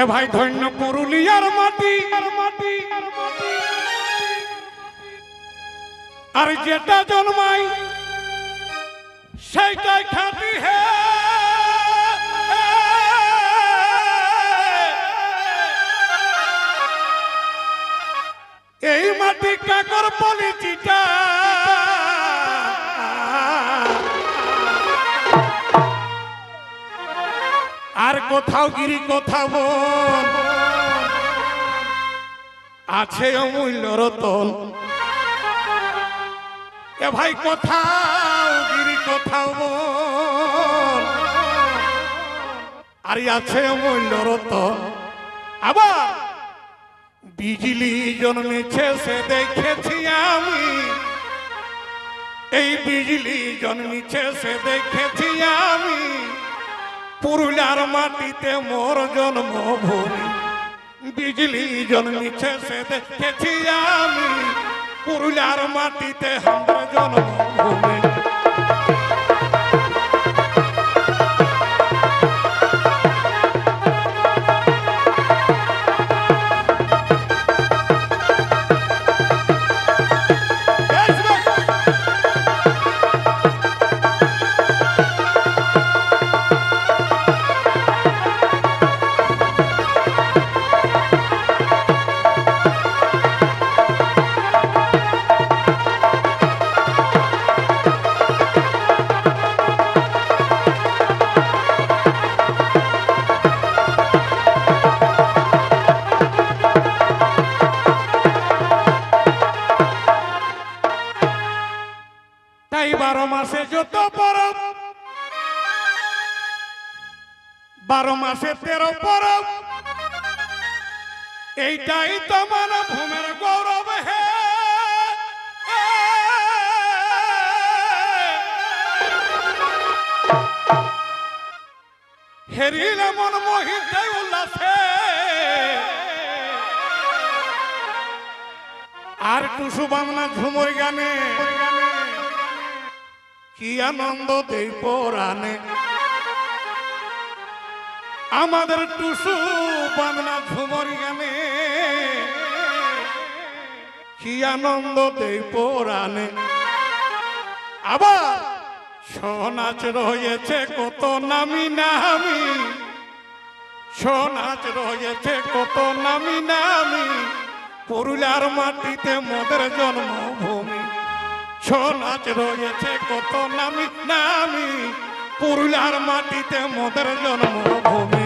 এ ভাই ধন্য পুরুলিয়ার মাটি। আর মাটি যেটা জন্মাই, সেইটাই খাটি হে। এই মাটি কাকর পলিচিটা আর কোথাও গিরি কোথাও বন আছে অমূল্য রতন। এ ভাই কোথাও গিরি কোথাও বন আর আছে অমূল্য রতন। আবার বিজলি জন্মেছে, সে দেখেছি আমি। এই বিজলি জন্মেছে, সে দেখেছি আমি। পুরুলিয়ার মাটিতে মোর জন্ম জন্মভূমি বিজলি জন্মিছে সে দেখেছি আমি। পুরুলিয়ার মাটিতে আমার বারো মাসে যত পরব। বারো মাসে তেরো পরব। এইটাই তো মানব ভূমের গৌরব, হে। হেরিলে মন মোহিত উল্লাসে। আর টুসু বামনা ঝুমর গানে। কি আনন্দ দেই পরাণে? আমাদের টুসু বামনা ঝুমর গানে। কি আনন্দ দেই পরাণে। আবার ছনাচ রয়েছে কত নামি নামি। ছনাচ রয়েছে কত নামি নামি। পুরুলিয়ার মাটিতে মোদের জন্মভূমি। ছনাচ রয়েছে কত নামি নামি পুরুলার মাটিতে মোদের জন্মভূমি।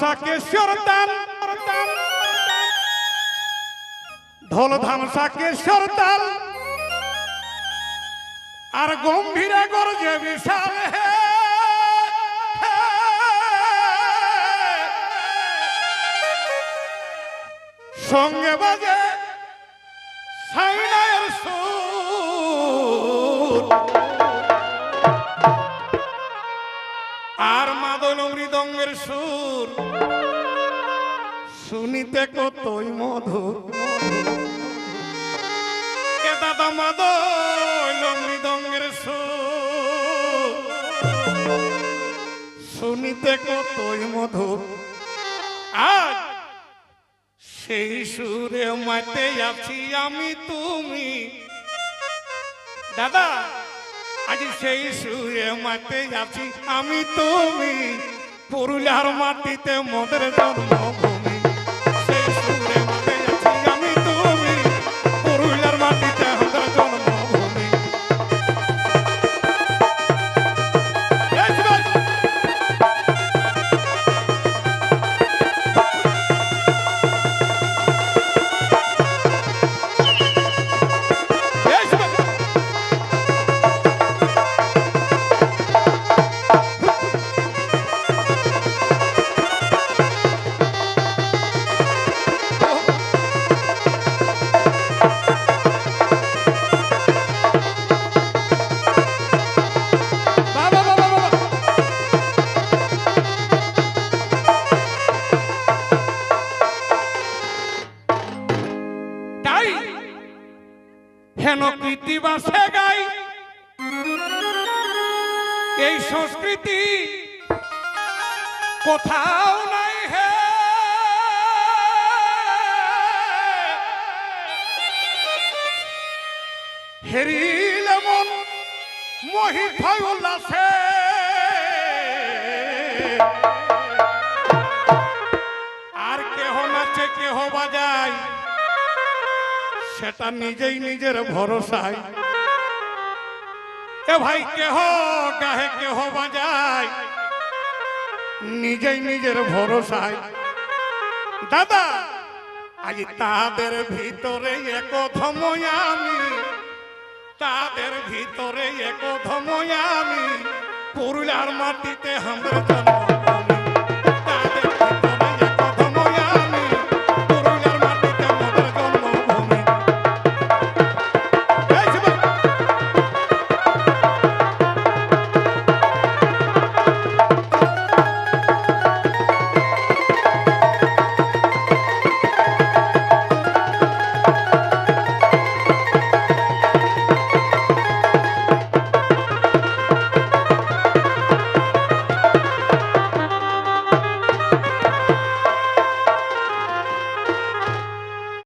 ধামসা কেশর দান। ঢোল ধামসা কেশর আর গম্ভীরে গরজে বিশাল সঙ্গে বাজে সাইনায়ের সুর। মৃদঙ্গের সুর। শুনিতে কতই মধুর। এ দাদা মাদল মৃদঙ্গের সুর। শুনিতে কতই মধুর। আজ সেই সুরে মাতে আছি আমি তুমি। দাদা, আজ সেই সুরে মাতে আছি আমি তুমি। পুরুলিয়ার মাটিতে মোদের জন্মভূমি। দিবাসে গাই। এই সংস্কৃতি কোথাও নাই হে। হেরিল মন মোহিত হয় উল্লাসে। আর কেহ নাচে, কেহ বাজায়। সেটা নিজেই নিজের ভরসায়। এ ভাই, কেহ গাহে কেহ বাজায়? নিজেই নিজের ভরসায়। দাদা, আজ তাদের ভিতরে এক ধময়ামি তাদের ভিতরে এক ধময়ামি পুরুলিয়ার মাটিতে আমরা জন্ম।